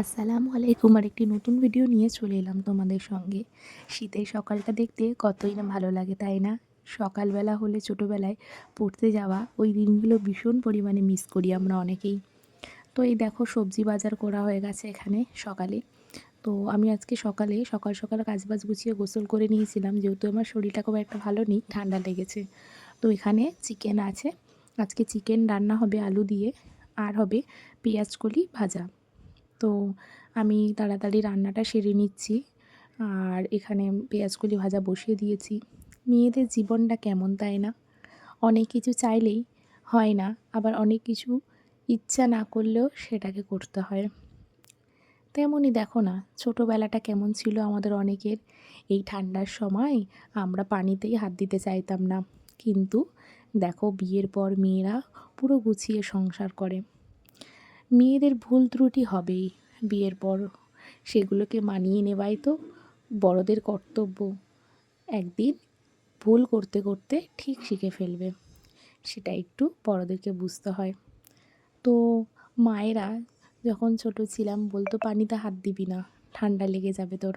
আসসালামু আলাইকুম। আর একটি নতুন ভিডিও নিয়ে চলে এলাম তোমাদের সঙ্গে। শীতের সকালটা দেখতে কতই না ভালো লাগে, তাই না? সকালবেলা হলে ছোটোবেলায় পড়তে যাওয়া, ওই দিনগুলো ভীষণ পরিমাণে মিস করি আমরা অনেকেই। তো এই দেখো, সবজি বাজার করা হয়ে গেছে এখানে সকালে। তো আমি আজকে সকালে সকাল সকাল কাজবাজ গুছিয়ে গোসল করে নিয়েছিলাম, যেহেতু আমার শরীরটা খুব একটা ভালো নেই, ঠান্ডা লেগেছে। তো এখানে চিকেন আছে। আজকে চিকেন রান্না হবে আলু দিয়ে, আর হবে পেঁয়াজ কলি ভাজা। তো আমি তাড়াতাড়ি রান্নাটা সেরে নিচ্ছি। আর এখানে পেঁয়াজকলি ভাজা বসিয়ে দিয়েছি। মেয়েদের জীবনটা কেমন তাই না? অনেক কিছু চাইলেই হয় না, আবার অনেক কিছু ইচ্ছা না করলেও সেটাকে করতে হয়। তেমনই দেখো না, ছোটোবেলাটা কেমন ছিল আমাদের অনেকের। এই ঠান্ডার সময় আমরা পানিতেই হাত দিতে চাইতাম না। কিন্তু দেখো বিয়ের পর মেয়েরা পুরো গুছিয়ে সংসার করে। মেয়েদের ভুল ত্রুটি হবেই বিয়ের পর। সেগুলোকে মানিয়ে নেওয়াই তো বড়দের কর্তব্য। একদিন ভুল করতে করতে ঠিক শিখে ফেলবে, সেটা একটু বড়দেরকে বুঝতে হয়। তো মায়েরা, যখন ছোট ছিলাম, বলতো, পানিতে হাত দিবি না, ঠান্ডা লেগে যাবে তোর।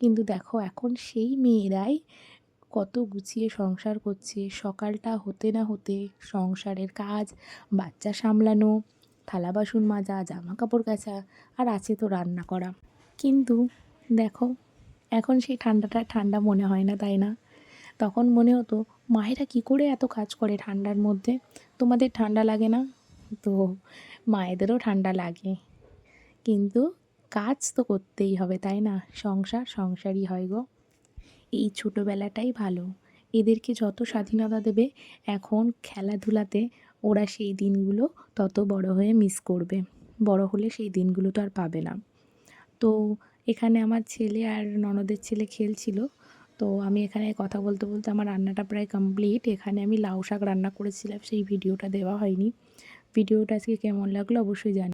কিন্তু দেখো, এখন সেই মেয়েরাই কত গুছিয়ে সংসার করছে। সকালটা হতে না হতে সংসারের কাজ, বাচ্চা সামলানো থালা বাসন মাজা জামা কাপড় কাচা আর আছে তো রান্না করা। কিন্তু দেখো, এখন সেই ঠান্ডাটা ঠান্ডা মনে হয় না, তাই না? তখন মনে হতো, মায়েরা কী করে এত কাজ করে ঠান্ডার মধ্যে? তোমাদের ঠান্ডা লাগে না? তো মায়েদেরও ঠান্ডা লাগে। কিন্তু কাজ তো করতেই হবে, তাই না? সংসার সংসারই হয় গো। এই ছোটোবেলাটাই ভালো। এদেরকে যত স্বাধীনতা দেবে, এখন খেলাধুলাতে ওরা সেই দিনগুলো তত বড় হয়ে মিস করবে। বড় হলে সেই দিনগুলো তো আর পাবে না। তো এখানে আমার ছেলে আর ননদের ছেলে খেলছিল। তো আমি এখানে কথা বলতে বলতে আমার রান্নাটা প্রায় কমপ্লিট এখানে আমি লাউ শাক রান্না করেছিলাম, সেই ভিডিওটা দেওয়া হয়নি। ভিডিওটা আজকে কেমন লাগল অবশ্যই জানি